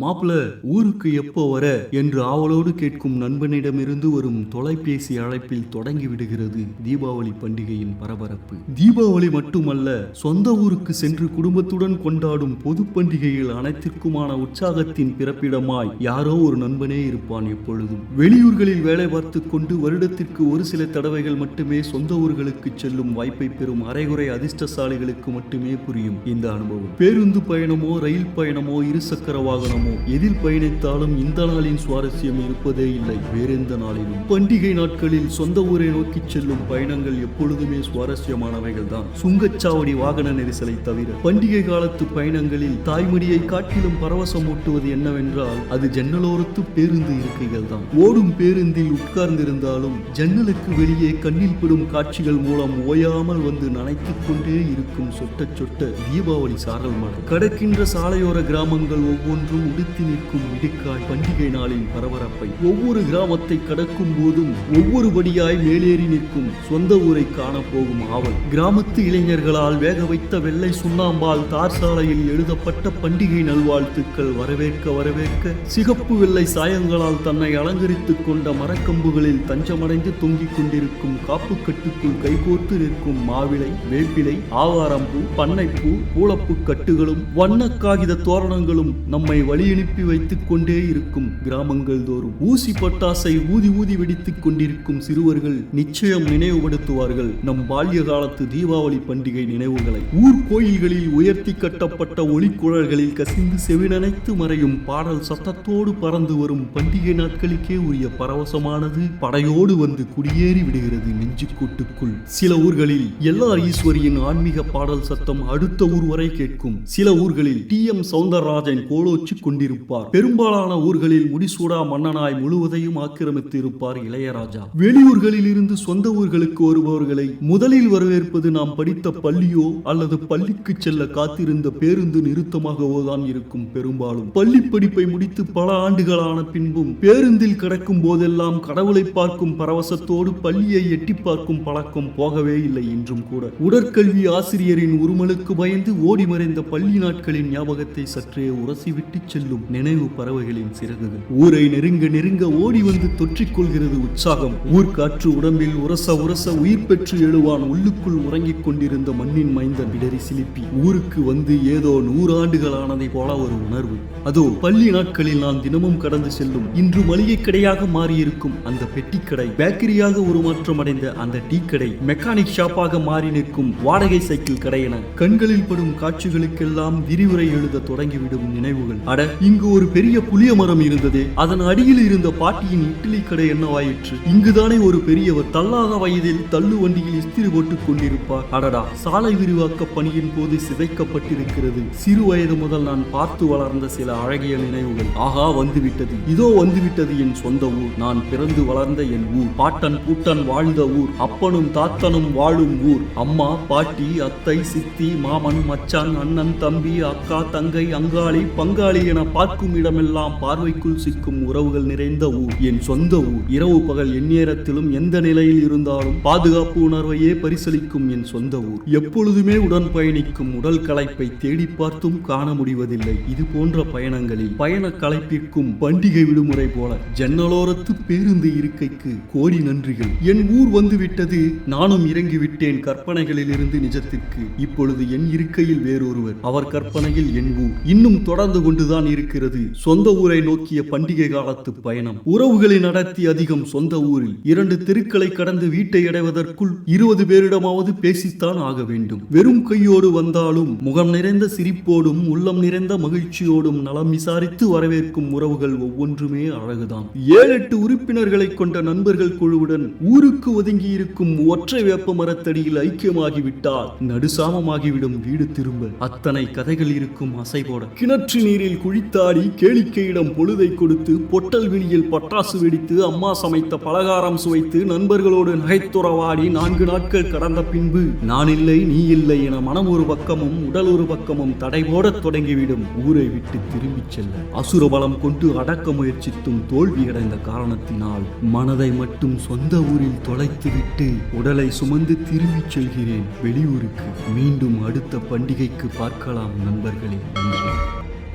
மாப்பிள ஊருக்கு எப்போ வர என்று ஆவலோடு கேட்கும் நண்பனிடமிருந்து வரும் தொலைபேசி அழைப்பில் தொடங்கி விடுகிறது தீபாவளி பண்டிகையின் பரபரப்பு. தீபாவளி மட்டுமல்ல சொந்த ஊருக்கு சென்று குடும்பத்துடன் கொண்டாடும் பொது பண்டிகையில் அனைத்திற்குமான உற்சாகத்தின் பிறப்பிடமாய் யாரோ ஒரு நண்பனே இருப்பான் எப்பொழுதும். வெளியூர்களில் வேலை பார்த்து கொண்டு வருடத்திற்கு ஒரு சில தடவைகள் மட்டுமே சொந்த ஊர்களுக்கு செல்லும் வாய்ப்பை பெறும் அரைகுறை அதிர்ஷ்டசாலிகளுக்கு மட்டுமே புரியும் இந்த அனுபவம். பேருந்து பயணமோ ரயில் பயணமோ இருசக்கர வாகனமோ எதில் பயணித்தாலும் இந்த நாளின் சுவாரஸ்யம் இருப்பதே இல்லை. வேறெந்த நாளிலும். பண்டிகை நாட்களில் சொந்த ஊரை நோக்கி செல்லும் பயணங்கள் எப்பொழுதுமே சுவாரஸ்யமானவைகள் தான் சுங்கச்சாவடி வாகன நெரிசலை தவிர பண்டிகை காலத்து பயணங்களில் தாய்மடியை காட்டிலும் பரவசம் ஊட்டுவது என்னவென்றால் அது ஜன்னலோரத்து பேருந்து இருக்கைகள் தான் ஓடும் பேருந்தில் உட்கார்ந்திருந்தாலும் ஜன்னலுக்கு வெளியே கண்ணில் படும் காட்சிகள் மூலம் ஓயாமல் வந்து நனைத்துக் கொண்டே இருக்கும் சொட்ட சொட்ட தீபாவளி சாரல் மழை கடக்கின்ற சாலையோர கிராமங்கள் ஒவ்வொன்றும் உடுத்தி நிற்கும் இடுக்காய் பண்டிகை நாளின் பரபரப்பை ஒவ்வொரு கிராமத்தை கடக்கும் போதும் ஒவ்வொரு படியாய் மேலேறி நிற்கும் சொந்த ஊரை காணப்போகும் ஆவல். கிராமத்து இளைஞர்களால் வேக வைத்த வெள்ளை சுண்ணாம்பால் தார் சாலையில் எழுதப்பட்ட பண்டிகை நல்வாழ்த்துக்கள் வரவேற்க வரவேற்க சிகப்பு வெள்ளை சாயங்களால் தன்னை அலங்கரித்துக் கொண்ட மரக்கம்புகளில் தஞ்சமடைந்து தொங்கிக் கொண்டிருக்கும் காப்பு கட்டுக்குள் கைகோர்த்து நிற்கும் மாவிளை வேப்பிலை ஆவாரம்பூ பண்ணைப்பூ பூளப்பு கட்டுகளும் வண்ண காகித தோரணங்களும் நம்மை வழியனுப்பி வைத்துக் கொண்டே இருக்கும் கிராமங்கள் தோறும் ஊசி பட்டாசை ஊதி ஊதி வெடித்துக் கொண்டிருக்கும் சிறுவர்கள் நிச்சயம் நினைவுபடுத்துவார்கள். நம் பால்ய காலத்து தீபாவளி பண்டிகை நினைவுகளை. ஊர் கோயில்களில் உயர்த்தி கட்டப்பட்ட ஒளிக்குழல்களில் கசிந்து செவினனைத்து மறையும் பாடல் சத்தத்தோடு பறந்து வரும் பண்டிகை நாட்களுக்கே உரிய பரவசமானது படையோடு வந்து குடியேறி விடுகிறது நெஞ்சுக்கூட்டுக்குள். சில ஊர்களில் எல்லா ஈஸ்வரியின் ஆன்மீக பாடல் சத்தம் அடுத்த ஊர் வரை கேட்கும். சில ஊர்களில் டி எம் சவுந்தரராஜன் கோலோச்சு கொண்டிருப்பார். பெரும்பாலான ஊர்களில் முடிசூடா மன்னனாய் முழுவதையும் ஆக்கிரமித்து இருப்பார் இளையராஜா. வெளியூர்களில் இருந்து சொந்த ஊர்களுக்கு வருபவர்களை முதலில் வரவேற்பது நாம் படித்த பள்ளியோ அல்லது பள்ளிக்கு செல்ல காத்திருந்த பேருந்து நிறுத்தமாகவோ தான் இருக்கும் பெரும்பாலும். பள்ளி படிப்பை முடித்து பல ஆண்டுகளான பின்பும் பேருந்தில் கிடக்கும் போதெல்லாம் கடவுளை பார்க்கும் பரவசத்தோடு பள்ளியை எட்டி பார்க்கும் பழக்கம் போகவே இல்லை என்றும் கூட. உடற்கல்வி ஆசிரியரின் உருமலுக்கு பயந்து ஓடி மறைந்த பள்ளி நாட்களின் ஞாபகத்தை சற்றே உரசிவிட்டு செல்லும் நினைவு பறவைகளின் சிறகுகள். ஊரை நெருங்க நெருங்க ஓடி வந்து தொற்றிக் கொள்கிறது உற்சாகம். ஊர்காற்று உடம்பில் உரச உரச உயிர் பெற்று எழுவான் உள்ளுக்குள் உறங்கிக் கொண்டிருந்த மண்ணின் மைந்தன் இடறி சிலிப்பி. ஊருக்கு வந்து ஏதோ நூறாண்டுகளானதை போல ஒரு உணர்வு. அதோ பள்ளி நாட்களில் நான் தினமும் கடந்து செல்லும். இன்று மளிகை கடையாக மாறியிருக்கும் அந்த பெட்டி கடை. பேக்கரியாக உருமாற்றம் அடைந்த அந்த டீ கடை மெக்கானிக் ஷாப்பாக மாறி நிற்கும் வாடகை சைக்கிள் கடை என கண்களில் படும் காட்சிகளுக்கெல்லாம் விரிவுரை எழுத தொடங்கிவிடும் நினைவுகள். அட இங்கு ஒரு பெரிய புளிய மரம் இருந்தது. அதன் அடியில் இருந்த பாட்டியின் இட்லி கடை என்னவாயிற்று? இங்குதானே ஒரு பெரியவர் தள்ளாத வயதில் தள்ளு வண்டியில் இஸ்திரி போட்டுக் கொண்டிருப்பார். அடடா சாலை விரிவாக்க பணியின் போது சிதைக்கப்பட்டிருக்கிறது. சிறு வயது முதல் நான் பார்த்து வளர்ந்த சில அழகிய நினைவுகள். ஆகா வந்துவிட்டது. இதோ வந்துவிட்டது என் சொந்த ஊர். நான் பிறந்து வளர்ந்த என் ஊர். பாட்டன் பூட்டன் வாழ்ந்த ஊர். அப்பனும் தாத்தனும் வாழும் ஊர். அம்மா பாட்டி அத்தை சித்தி மாமன் மச்சான் அண்ணன் தம்பி அக்கா தங்கை அங்காளி பங்காளி என பார்க்கும் இடமெல்லாம் பார்வைக்குள் சிக்கும் உறவுகள் நிறைந்த ஊர். என் சொந்த ஊர். இரவு பகல் எந்நேரத்திலும் எந்த நிலையில் இருந்தாலும் பாதுகாப்பு உணர்வையே பரிசலிக்கும் என் சொந்த ஊர். எப்பொழுதுமே உடன் பயணிக்கும் உடல் கலைப்பை தேடி பார்த்தும் காண முடிவதில்லை. இது போன்ற பயணங்களில் பயண கலைப்பிற்கும் பண்டிகை விடுமுறை போல ஜன்னலோரத்து பேருந்து இருக்கைக்கு கோடி நன்றிகள். என் ஊர் வந்துவிட்டது. நானும் இறங்கிவிட்டேன் கற்பனைகளில் இருந்து நிஜத்திற்கு. இப்பொழுது என் இருக்கையில் வேறொருவர். அவர் கற்பனையில் என் ஊர். இன்னும் தொடர்ந்து கொண்டுதான் இருக்கிறது. சொந்த ஊரை நோக்கிய பண்டிகை காலத்து பயணம். உறவுகளை நடத்தி அதிகம் சொந்த ஊரில். இரண்டு தெருக்களை கடந்து வீட்டை அடைவதற்குள் இருபது பேரிடமாவது பேசித்தான் ஆக வேண்டும். வெறும் கையோடு வந்தாலும் முகம் நிறைந்த சிரிப்போடும் உள்ளம் நிறைந்த மகிழ்ச்சியோடும் நலம் விசாரித்து வரவேற்கும் உறவுகள் ஒவ்வொன்றுமே அழகுதான். ஏழு எட்டு உறுப்பினர்களை கொண்ட நண்பர்கள் குழுவுடன் ஊருக்கு ஒதுங்கி இருக்கும் ஒற்றை வேப்ப மரத்தடியில் ஐக்கியமாகிவிட்டால் நடுசாமமாகிவிடும் வீடு திரும்ப. அத்தனை கதைகள் இருக்கும் அசைபோட. கிணற்று நீரில் குழி குழித்தாடி கேளிக்கையிடம் பொழுதை கொடுத்து பொட்டல் வெளியில் பட்டாசு வெடித்து அம்மா சமைத்த பலகாரம் சுவைத்து நண்பர்களோடு நகைத்துறவாடி நான்கு நாட்கள் கடந்த பின்பு நான் இல்லை நீ இல்லை என மனம் ஒரு பக்கமும் உடல் ஒரு பக்கமும் தடை போடத் தொடங்கிவிடும் ஊரை விட்டு திரும்பிச் செல்ல அசுர பலம் கொண்டு அடக்க முயற்சித்தும் தோல்வியடைந்த காரணத்தினால் மனதை மட்டும் சொந்த ஊரில் தொலைத்துவிட்டு உடலை சுமந்து திரும்பிச் செல்கிறேன் வெளியூருக்கு. மீண்டும் அடுத்த பண்டிகைக்கு பார்க்கலாம் நண்பர்களே நன்றி